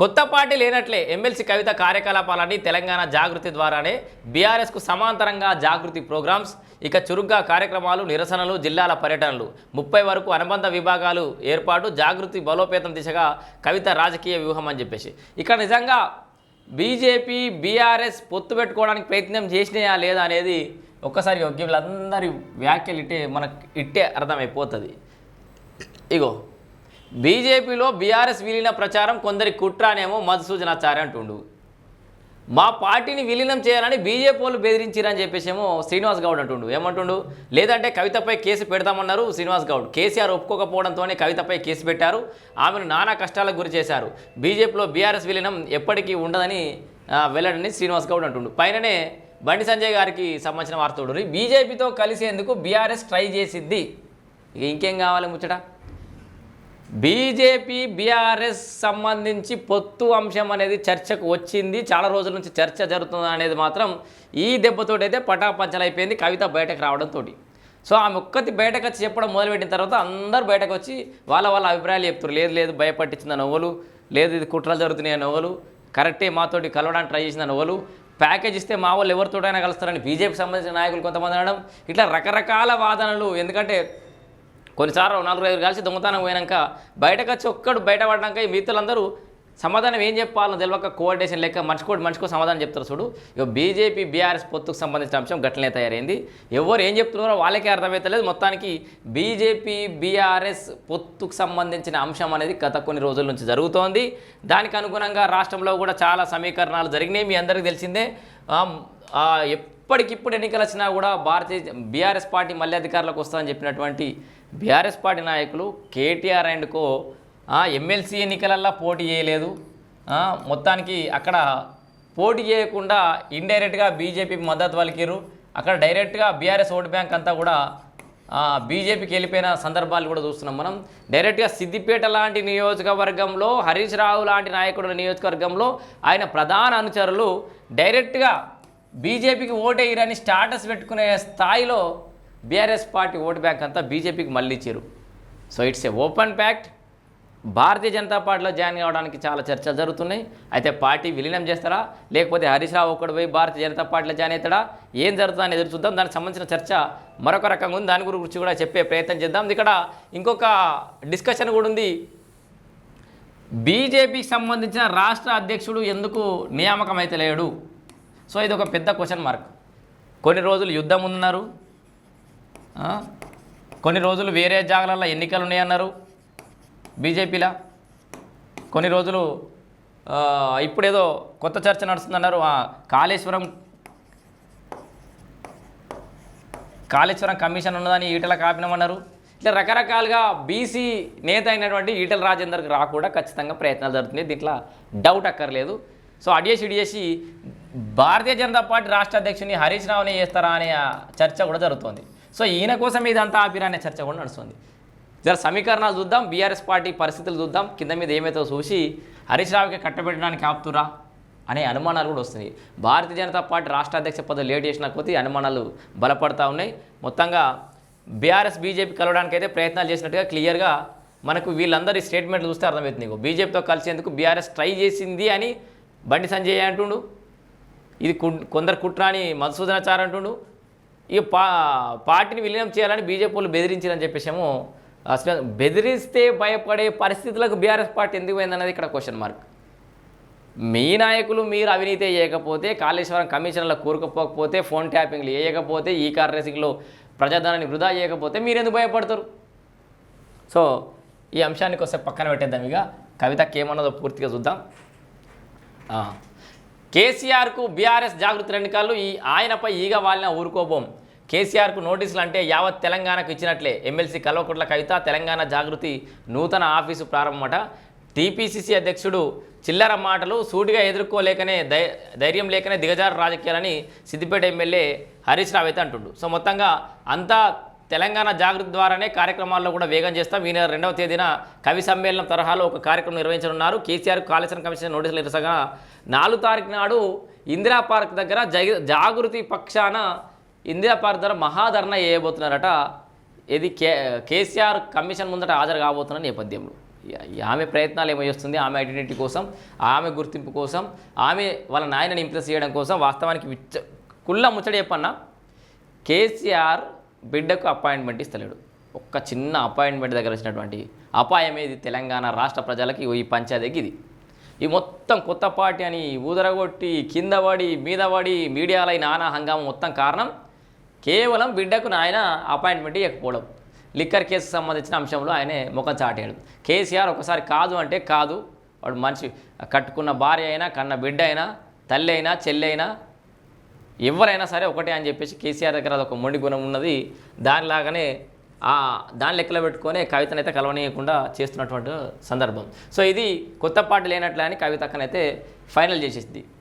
కొత్త పార్టీ లేనట్లే ఎమ్మెల్సీ కవిత కార్యకలాపాలన్నీ తెలంగాణ జాగృతి ద్వారానే బీఆర్ఎస్కు సమాంతరంగా జాగృతి ప్రోగ్రామ్స్ ఇక చురుగ్గా కార్యక్రమాలు నిరసనలు జిల్లాల పర్యటనలు. ముప్పై వరకు అనుబంధ విభాగాలు ఏర్పాటు జాగృతి బలోపేతం దిశగా కవిత రాజకీయ వ్యూహం అని చెప్పేసి. ఇక్కడ నిజంగా బీజేపీ బీఆర్ఎస్ పొత్తు పెట్టుకోవడానికి ప్రయత్నం చేసినాయా లేదా అనేది ఒక్కసారి వీళ్ళందరి వ్యాఖ్యలు ఇట్టే మనకు ఇట్టే అర్థమైపోతుంది. ఇగో. బీజేపీలో బీఆర్ఎస్ విలీన ప్రచారం కొందరి కుట్రానేమో మధుసూదనాచార్య అంటుండు. మా పార్టీని విలీనం చేయాలని బీజేపీ వాళ్ళు బెదిరించారని చెప్పేసేమో శ్రీనివాస్ గౌడ్ అంటుండు. ఏమంటుండు? లేదంటే కవితపై కేసు పెడతామన్నారు శ్రీనివాస్ గౌడ్. కేసీఆర్ ఒప్పుకోకపోవడంతోనే కవితపై కేసు పెట్టారు. ఆమెను నానా కష్టాలకు గురి చేశారు. బీజేపీలో బీఆర్ఎస్ విలీనం ఎప్పటికీ ఉండదని వెళ్ళడని శ్రీనివాస్ గౌడ్ అంటుండు. పైననే బండి సంజయ్ గారికి సంబంధించిన వార్తలు బీజేపీతో కలిసేందుకు బీఆర్ఎస్ ట్రై చేసిద్ది. ఇంకేం కావాలి ముచ్చట? బీజేపీ బీఆర్ఎస్ సంబంధించి పొత్తు అంశం అనేది చర్చకు వచ్చింది. చాలా రోజుల నుంచి చర్చ జరుగుతుంది అనేది మాత్రం ఈ దెబ్బతోటైతే పటాపంచలైపోయింది కవిత బయటకు రావడంతో సో ఆమె ఒక్కటి బయటకు వచ్చి చెప్పడం మొదలుపెట్టిన తర్వాత అందరు బయటకు వచ్చి వాళ్ళ వాళ్ళ అభిప్రాయాలు చెప్తారు లేదు లేదు భయపట్టించిన నవ్వులు లేదు ఇది కుట్రలు జరుగుతున్నాయి నవ్వులు కరెక్టే మాతోటి కలవడానికి ట్రై చేసిన నవ్వులు ప్యాకేజ్ ఇస్తే మా వాళ్ళు ఎవరితోటైనా కలుస్తారని బీజేపీకి సంబంధించిన నాయకులు కొంతమంది అనడం ఇట్లా రకరకాల వాదనలు. ఎందుకంటే కొన్నిసార్లు నలుగురు ఐదు కలిసి దొంగతనం పోయినాక బయటకు వచ్చి ఒక్కడు బయటపడినాక ఈ మిత్రులందరూ సమాధానం ఏం చెప్పాలని తెలియక కోఆర్డినేషన్ లెక్క మనిషికోటి మనిషికో సమాధానం చెప్తారు చూడు. ఇక బీజేపీ బీఆర్ఎస్ పొత్తుకు సంబంధించిన అంశం గట్లనే తయారైంది. ఎవరు ఏం చెప్తున్నారో వాళ్ళకే అర్థమవుతలేదు మొత్తానికి బీజేపీ బీఆర్ఎస్ పొత్తుకు సంబంధించిన అంశం అనేది గత కొన్ని రోజుల నుంచి జరుగుతోంది. దానికి అనుగుణంగా రాష్ట్రంలో కూడా చాలా సమీకరణాలు జరిగినాయి. మీ అందరికీ తెలిసిందే. ఎప్పటికిప్పుడు ఎన్నికలు వచ్చినా కూడా భారతీయ బీఆర్ఎస్ పార్టీ మళ్ళీ అధికారులకు వస్తుందని చెప్పినటువంటి బీఆర్ఎస్ పార్టీ నాయకులు కేటీఆర్ అండ్ కో ఎమ్మెల్సీ ఎన్నికలల్లో పోటీ చేయలేదు. మొత్తానికి అక్కడ పోటీ చేయకుండా ఇండైరెక్ట్గా బీజేపీకి మద్దతు పలికిరు అక్కడ డైరెక్ట్గా బీఆర్ఎస్ ఓటు బ్యాంక్ అంతా కూడా బీజేపీకి వెళ్ళిపోయిన సందర్భాలు కూడా చూస్తున్నాం మనం. డైరెక్ట్గా సిద్దిపేట లాంటి నియోజకవర్గంలో హరీష్ రావు లాంటి నాయకుడు నియోజకవర్గంలో ఆయన ప్రధాన అనుచరులు డైరెక్ట్గా బీజేపీకి ఓటేయరని స్టాటస్ పెట్టుకునే స్థాయిలో బీఆర్ఎస్ పార్టీ ఓటు బ్యాంక్ అంతా బీజేపీకి మళ్ళీ ఇచ్చారు so it's a open pact. Bharatiya Janata పార్టీలో జాయిన్ కావడానికి చాలా చర్చలు జరుగుతున్నాయి. అయితే పార్టీ విలీనం చేస్తారా? లేకపోతే హరీష్ రావు ఒక్కడు పోయి భారతీయ జనతా పార్టీలో జాయిన్ అవుతాడా? ఏం జరుగుతుందని ఎదురు చూద్దాం దానికి సంబంధించిన చర్చ మరొక రకంగా ఉంది. దాని గురించి కూడా చెప్పే ప్రయత్నం చేద్దాం. ఇక్కడ ఇంకొక డిస్కషన్ కూడా ఉంది. బీజేపీకి సంబంధించిన రాష్ట్ర అధ్యక్షుడు ఎందుకు నియామకం అయితే లేడు సో ఇది ఒక పెద్ద క్వశ్చన్ మార్క్ కొన్ని రోజులు యుద్ధం ఉందన్నారు. కొన్ని రోజులు వేరే జాగాలలో ఎన్నికలు ఉన్నాయన్నారు బీజేపీలా. కొన్ని రోజులు ఇప్పుడేదో కొత్త చర్చ నడుస్తుందన్నారు కాళేశ్వరం కాళేశ్వరం కమిషన్ ఉన్నదని ఈటల కాపినమన్నారు. ఇట్లా రకరకాలుగా బీసీ నేత అయినటువంటి ఈటల రాజేందర్కి రాకుండా ఖచ్చితంగా ప్రయత్నాలు జరుగుతున్నాయి. దీంట్లో డౌట్ అక్కర్లేదు. సో అడిగేసి ఇడిగేసి భారతీయ జనతా పార్టీ రాష్ట్ర అధ్యక్షుని హరీష్ రావుని చేస్తారా అనే చర్చ కూడా జరుగుతుంది. సో ఈయన కోసం ఇదంతా ఆపిరా చర్చ కూడా నడుస్తుంది. జర సమీకరణాలు చూద్దాం బీఆర్ఎస్ పార్టీ పరిస్థితులు చూద్దాం కింద మీద ఏమైతే చూసి హరీష్ రావుకి కట్టబెట్టడానికి ఆపుతురా అనే అనుమానాలు కూడా వస్తున్నాయి. భారతీయ జనతా పార్టీ రాష్ట్ర అధ్యక్ష పదవి లేట్ చేసిన కొద్దీ అనుమానాలు బలపడతా ఉన్నాయి. మొత్తంగా బీఆర్ఎస్ బీజేపీ కలవడానికి అయితే ప్రయత్నాలు చేసినట్టుగా క్లియర్గా మనకు వీళ్ళందరి స్టేట్మెంట్లు చూస్తే అర్థమవుతుంది. నీకు బీజేపీతో కలిసేందుకు బీఆర్ఎస్ ట్రై చేసింది అని బండి సంజయ్ అంటుండు. ఇది కొందరు కుట్రాని మధుసూదనాచారం అంటుండు. ఇక పా పార్టీని విలీనం చేయాలని బీజేపీ వాళ్ళు బెదిరించారని చెప్పేసాము అసలు బెదిరిస్తే భయపడే పరిస్థితులకు బీఆర్ఎస్ పార్టీ ఎందుకు పోయిందన్నది ఇక్కడ క్వశ్చన్ మార్క్ మీ నాయకులు మీరు అవినీతి చేయకపోతే కాళేశ్వరం కమిషన్లో కూరుకుపోకపోతే ఫోన్ ట్యాపింగ్లు వేయకపోతే ఈ కార్ రేసింగ్లో ప్రజాధనాన్ని వృధా చేయకపోతే మీరు ఎందుకు భయపడతారు? సో ఈ అంశానికి వస్తే పక్కన పెట్టేద్దాం ఇక. కవితకి ఏమన్నదో పూర్తిగా చూద్దాం. ఆ. కేసీఆర్కు బీఆర్ఎస్ జాగృతి ఎన్నికలు ఈ ఆయనపై ఈగ వాలిన ఊరుకోబోం. కేసీఆర్కు నోటీసులు అంటే యావత్ తెలంగాణకు ఇచ్చినట్లే. ఎమ్మెల్సీ కల్వకుట్ల కవిత తెలంగాణ జాగృతి నూతన ఆఫీసు ప్రారంభమట. టీపీసీసీ అధ్యక్షుడు చిల్లర మాటలు సూటిగా ఎదుర్కోలేకనే ధైర్యం లేకనే దిగజారు రాజకీయాలని సిద్దిపేట ఎమ్మెల్యే హరీష్ రావు అయితే అంటుండు. సో మొత్తంగా అంతా తెలంగాణ జాగృతి ద్వారానే కార్యక్రమాల్లో కూడా వేగం చేస్తాం. ఈ నెల రెండవ తేదీన కవి సమ్మేళనం తరహాలో ఒక కార్యక్రమం నిర్వహించనున్నారు. కేసీఆర్ కాళేశ్వరం కమిషన్ నోటీసులు ఇరసగా నాలుగు తారీఖు నాడు ఇందిరా పార్క్ దగ్గర జాగృతి పక్షాన ఇందిరా పార్క్ దగ్గర మహాధరణ వేయబోతున్నారట. ఇది కే కేసీఆర్ కమిషన్ ముందట హాజరు కాబోతున్న నేపథ్యంలో. ఆమె ప్రయత్నాలు ఏమో చేస్తుంది? ఆమె ఐడెంటిటీ కోసం ఆమె గుర్తింపు కోసం ఆమె వాళ్ళ నాయనని ఇంప్రెస్ చేయడం కోసం వాస్తవానికి విచ్చ కుళ్ళ ముచ్చట చెప్పన్నా. కేసీఆర్ బిడ్డకు అపాయింట్మెంట్ ఇస్తలేడు. ఒక్క చిన్న అపాయింట్మెంట్ దగ్గర వచ్చినటువంటి అపాయం ఏది? తెలంగాణ రాష్ట్ర ప్రజలకి ఈ పంచాయతీకి ఇది ఈ మొత్తం కొత్త పార్టీ అని ఊదరగొట్టి కింద పడి మీద పడి మీడియాలో నానా హంగామం మొత్తం కారణం కేవలం బిడ్డకు నాయన అపాయింట్మెంట్ ఇవ్వకపోవడం లిక్కర్ కేసుకు సంబంధించిన అంశంలో ఆయనే ముఖం చాటాడు కేసీఆర్ ఒకసారి కాదు అంటే కాదు. వాడు మనిషి కట్టుకున్న భార్య అయినా కన్న బిడ్డ అయినా తల్లి అయినా చెల్లి అయినా ఎవరైనా సరే ఒకటే అని చెప్పేసి కేసీఆర్ దగ్గర ఒక మొండి గుణం ఉన్నది. దానిలాగానే ఆ దాని లెక్కలో పెట్టుకొని కవితనైతే కలవనీయకుండా చేస్తున్నటువంటి సందర్భం. సో ఇది కొత్త పాట లేనట్లు అని కవిత అక్కనైతే ఫైనల్ చేసేసింది.